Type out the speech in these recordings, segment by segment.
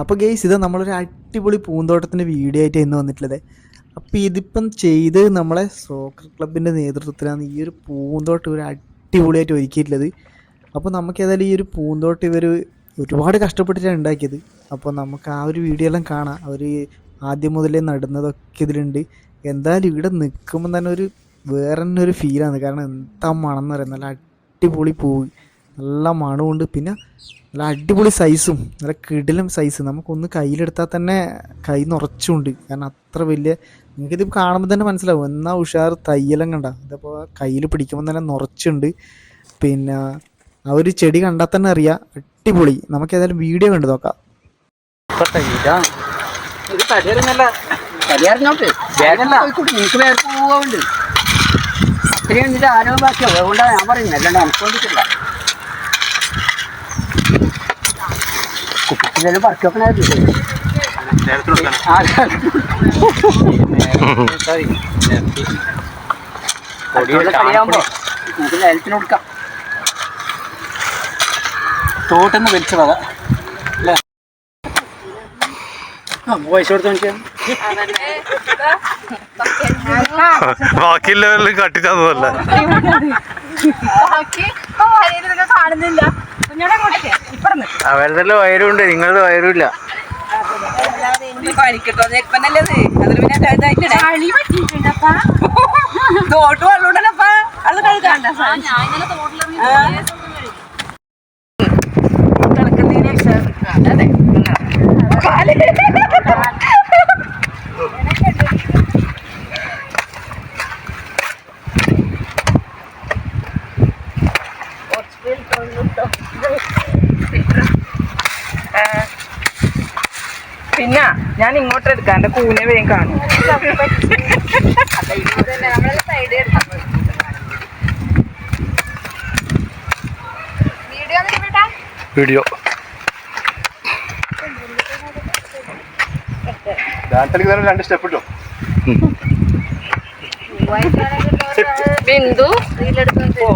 അപ്പോൾ ഗെയ്സ് ഇത് നമ്മളൊരു അടിപൊളി പൂന്തോട്ടത്തിന്റെ വീഡിയോ ആയിട്ട് ഇന്ന് വന്നിട്ടുള്ളത്. അപ്പോൾ ഇതിപ്പം ചെയ്ത് നമ്മളെ സോക്കർ ക്ലബിന്റെ നേതൃത്വത്തിലാണ് ഈ ഒരു പൂന്തോട്ടം ഒരു അടിപൊളിയായിട്ട് ഒരുക്കിയിട്ടുള്ളത്. അപ്പോൾ നമുക്ക് ഏതായാലും ഈ ഒരു പൂന്തോട്ടം ഇവർ ഒരുപാട് കഷ്ടപ്പെട്ടിട്ടാണ് ഉണ്ടാക്കിയത്. അപ്പോൾ നമുക്ക് ആ ഒരു വീഡിയോ എല്ലാം കാണാം. അവർ ആദ്യം മുതലേ നടന്നതൊക്കെ ഇതിലുണ്ട്. എന്തായാലും ഇവിടെ നിൽക്കുമ്പോൾ തന്നെ ഒരു വേറെ തന്നെ ഒരു ഫീലാണ് കാരണം എന്താ മണം എന്ന് പറയുന്നത് നല്ല അടിപൊളി പൂവ്. നല്ല മണമുണ്ട് പിന്നെ നല്ല അടിപൊളി സൈസും നല്ല കിടിലം സൈസ് നമുക്കൊന്ന് കയ്യിലെടുത്താൽ തന്നെ കൈ നിറച്ചുണ്ട് കാരണം അത്ര വലിയ നിങ്ങൾക്കിത് കാണുമ്പോൾ തന്നെ മനസ്സിലാവും. എന്നാൽ ഉഷാർ തയ്യലും കണ്ട ഇതിപ്പോൾ കയ്യിൽ പിടിക്കുമ്പോൾ തന്നെ നിറച്ചുണ്ട്. പിന്നെ ആ ഒരു ചെടി കണ്ടാൽ തന്നെ അറിയാം. അടിപൊളി. നമുക്ക് ഏതായാലും വീഡിയോ കണ്ടു നോക്കാം. അത്രയും ഇതിന്റെ ആരോഗ്യ ബാക്കിയോ അതുകൊണ്ടാണ് ഞാൻ പറയുന്നത്. അല്ലാണ്ട് നമുക്ക് വേണ്ടിയിട്ടില്ല. കുപ്പിച്ചിലും പറക്കി വെക്കണായിരുന്നു നമുക്ക് ലേലത്തിന് കൊടുക്കാം. തോട്ടെന്ന് വലിച്ചതാ അല്ലേ? കട്ടിച്ചതല്ല? കാണുന്നില്ല. അവരുടെ വയറുണ്ട് നിങ്ങളുടെ പറ്റിയിട്ടുണ്ടപ്പാ തോട്ട് ഞാൻ ഇന്നലെ തോട്ടിലിറങ്ങി അതെ പിന്നെ ഞാൻ ഇങ്ങോട്ട് എടുക്കാം. എന്റെ കൂനെ വേഗം കാണും. വീഡിയോ. വീഡിയോ രണ്ട് സ്റ്റെപ്പ് ഇട്ടോ ബിന്ദു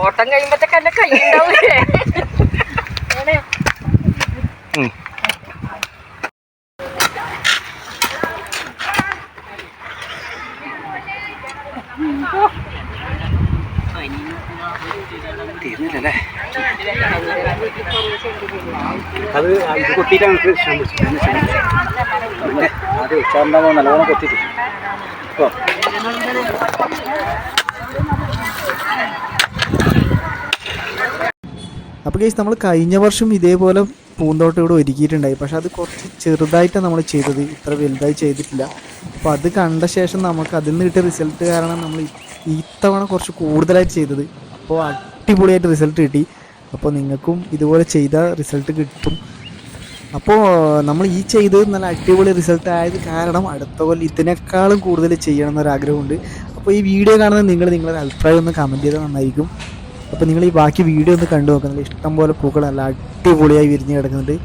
ഓട്ടം കഴിയുമ്പത്തേക്കല്ല കൈ ഉണ്ടാവൂലേ? തീർന്നില്ലല്ലേ? അത് കൊത്തിയിട്ടാണ് അത് ഉച്ചാറുണ്ടാകുമ്പോൾ നല്ലോണം കൊത്തിയിട്ട് അപ്പോൾ കേസ് നമ്മൾ കഴിഞ്ഞ വർഷം ഇതേപോലെ പൂന്തോട്ടം ഇവിടെ ഒരുക്കിയിട്ടുണ്ടായി. പക്ഷെ അത് കുറച്ച് ചെറുതായിട്ടാണ് നമ്മൾ ചെയ്തത്. ഇത്ര വലുതായി ചെയ്തിട്ടില്ല. അപ്പോൾ അത് കണ്ട ശേഷം നമുക്ക് അതിൽ നിന്ന് കിട്ടിയ റിസൾട്ട് കാരണം നമ്മൾ ഇത്തവണ കുറച്ച് കൂടുതലായിട്ട് ചെയ്തത്. അപ്പോൾ അടിപൊളിയായിട്ട് റിസൾട്ട് കിട്ടി. അപ്പോൾ നിങ്ങൾക്കും ഇതുപോലെ ചെയ്ത റിസൾട്ട് കിട്ടും. അപ്പോൾ നമ്മൾ ഈ ചെയ്തത് നല്ല അടിപൊളി റിസൾട്ട് ആയത് കാരണം അടുത്ത കൊല്ലം ഇതിനേക്കാളും കൂടുതൽ ചെയ്യണം എന്നൊരാഗ്രഹമുണ്ട്. അപ്പോൾ ഈ വീഡിയോ കാണുന്ന നിങ്ങൾ നിങ്ങളുടെ അഭിപ്രായം ഒന്ന് കമന്റ് ചെയ്താൽ നന്നായിരിക്കും. അപ്പോൾ നിങ്ങൾ ഈ ബാക്കി വീഡിയോ ഒന്ന് കണ്ടു നോക്കുന്നത് ഇഷ്ടം പോലെ പൂക്കൾ നല്ല അടിപൊളിയായി വിരിഞ്ഞ് കിടക്കുന്നുണ്ട്.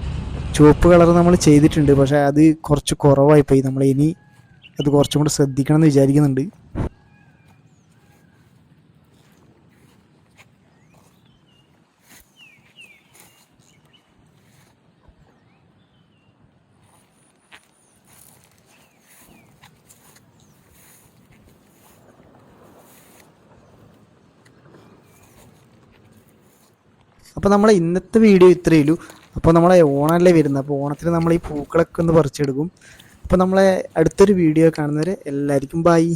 ചുവപ്പ് കളർ നമ്മൾ ചെയ്തിട്ടുണ്ട്. പക്ഷേ അത് കുറച്ച് കുറവായിപ്പോയി. നമ്മൾ ഇനി അത് കുറച്ചും കൂടെ ശ്രദ്ധിക്കണം എന്ന് വിചാരിക്കുന്നുണ്ട്. അപ്പോൾ നമ്മൾ ഇന്നത്തെ വീഡിയോ ഇത്രയേ ഉള്ളൂ. അപ്പോൾ നമ്മളെ ഓണമല്ലേ വരുന്നത്. അപ്പോൾ ഓണത്തിന് നമ്മൾ ഈ പൂക്കളൊക്കെ ഒന്ന് പറിച്ചെടുക്കും. അപ്പോൾ നമ്മളെ അടുത്തൊരു വീഡിയോ കാണുന്നവരെ എല്ലാവർക്കും ബായി